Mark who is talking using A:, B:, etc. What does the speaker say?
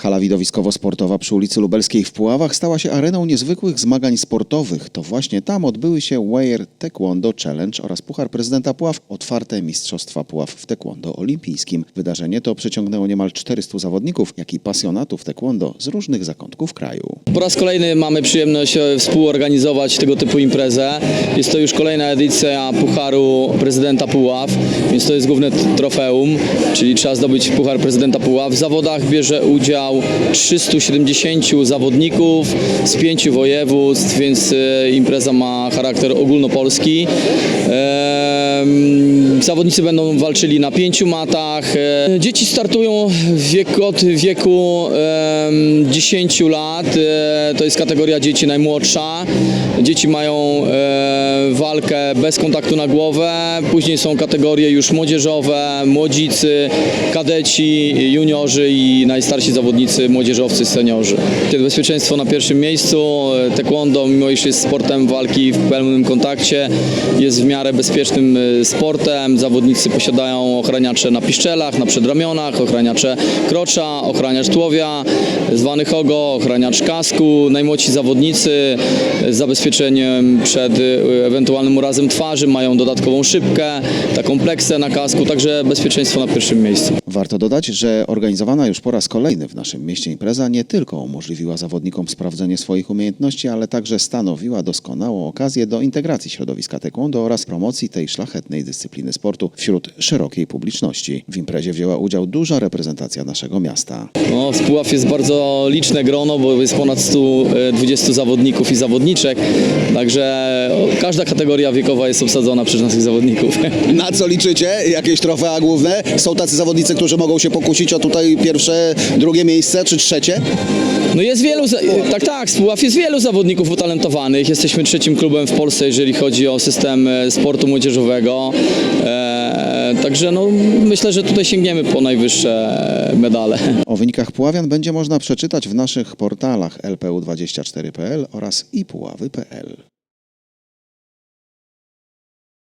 A: Hala widowiskowo-sportowa przy ulicy Lubelskiej w Puławach stała się areną niezwykłych zmagań sportowych. To właśnie tam odbyły się Weir Taekwondo Challenge oraz Puchar Prezydenta Puław, otwarte Mistrzostwa Puław w Taekwondo Olimpijskim. Wydarzenie to przyciągnęło niemal 400 zawodników, jak i pasjonatów taekwondo z różnych zakątków kraju.
B: Po raz kolejny mamy przyjemność e, współorganizować tego typu imprezę. Jest to już kolejna edycja Pucharu Prezydenta Puław, więc to jest główne trofeum, czyli trzeba zdobyć Puchar Prezydenta Puław. W zawodach bierze udział 370 zawodników z pięciu województw, więc e, impreza ma charakter ogólnopolski. Zawodnicy będą walczyli na pięciu matach. E, Dzieci startują wieku, od wieku em, 10 lat. E, To jest kategoria dzieci najmłodsza. Dzieci mają walkę bez kontaktu na głowę. Później są kategorie już młodzieżowe, młodzicy, kadeci, juniorzy i najstarsi zawodnicy, młodzieżowcy, seniorzy. Bezpieczeństwo na pierwszym miejscu. E, Taekwondo, mimo iż jest sportem walki w pełnym kontakcie, jest w miarę bezpiecznym e, sportem. Zawodnicy posiadają ochraniacze na piszczelach, na przedramionach, ochraniacze krocza, ochraniacz tułowia, zwany hogo, ochraniacz kasku. Najmłodsi zawodnicy z zabezpieczeniem przed e, ewentualnym urazem twarzy mają dodatkową szybkę, taką pleksę na kasku, także bezpieczeństwo na pierwszym miejscu.
A: Warto dodać, że organizowana już po raz kolejny w naszym mieście impreza nie tylko umożliwiła zawodnikom sprawdzenie swoich umiejętności, ale także stanowiła doskonałą okazję do integracji środowiska taekwondo oraz promocji tej szlachetnej dyscypliny sportu wśród szerokiej publiczności. W imprezie wzięła udział duża reprezentacja naszego miasta.
B: No, w Puław jest bardzo liczne grono, bo jest ponad 120 zawodników i zawodniczek, także każda kategoria wiekowa jest obsadzona przez naszych zawodników.
C: Na co liczycie? Jakieś trofea główne? Są tacy zawodnicy, którzy mogą się pokusić o tutaj pierwsze, drugie miejsce czy trzecie?
B: No jest wielu, za- tak, tak, z Puław jest wielu zawodników utalentowanych. Jesteśmy trzecim klubem w Polsce, jeżeli chodzi o system e, sportu młodzieżowego. E, także no, myślę, że tutaj sięgniemy po najwyższe medale.
A: O wynikach Puławian będzie można przeczytać w naszych portalach lpu24.pl oraz ipuławy.pl.